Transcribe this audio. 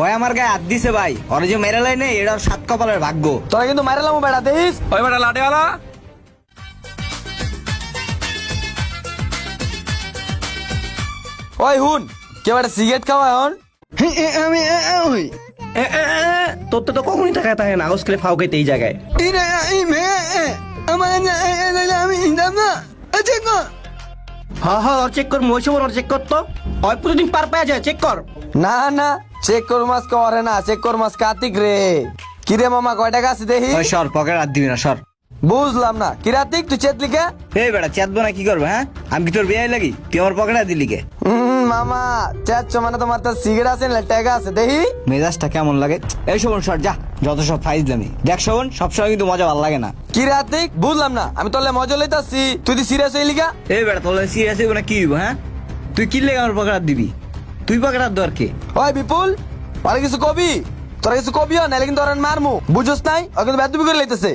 ওই আমার গায়ে হাত দিছে ভাই। ওরা যে মেরে লাই নেই এটা সাত কপালের ভাগ্য। তোরা কিন্তু মারালাম বেড়া দেখিস? ওই বেটা লাটেওয়ালা ওই হুন কেউ একটা সিগারেট খাওয়া এখন? আমি ওই। এ, এ, এ, তোর তো তো কখনই টাকা থাকে না ফাও খাইতে এই জায়গায়। আমার না হ্যাঁ হ্যাঁ চেক কর মই সব চেক কর তো। ওই প্রতিদিন পার পাওয়া যায় চেক কর। না না চেক কর মাস করে না চেক কর মাস কার্তিক রে। কিরে মামা কয় টাকা আছে দেখি? ওই সর পকেট হাত দিবি না সর। বুঝলাম না। কিরাতিক তুই চেত লিখে? এই বেটা চেতবো না কি করব হ্যাঁ? আমি কি তোর বিয়ে লাগি? তুই আমার পকেট দিলি কে? হুম, মামা চেচ্ছ মানে তোমার তো সিগারেট আছে না টাকা আছে দেখি? মেজাজটা কেমন লাগে? এই শোভন সর যা। যত সব ফাইজ দামি। দেখ শোন সবসময় কিন্তু মজা ভালো লাগে না। কি কিরাতিক বুঝলাম না। আমি তোলে মজা লইতাছি। তুই তুই সিরিয়াস হইলি গা? এই বেটা তোলে সিরিয়াস হইব না কি হইব হ্যাঁ? তুই কি লেগে আমার পকেট দিবি? তুই পকেট দর কে? ওই বিপুল আরে কিছু কবি? তোরা কিছু কবিও নাহলে কিন্তু ওরা মারমু। বুঝোস নাই? ও কিন্তু বেদবি করে লইতেছে।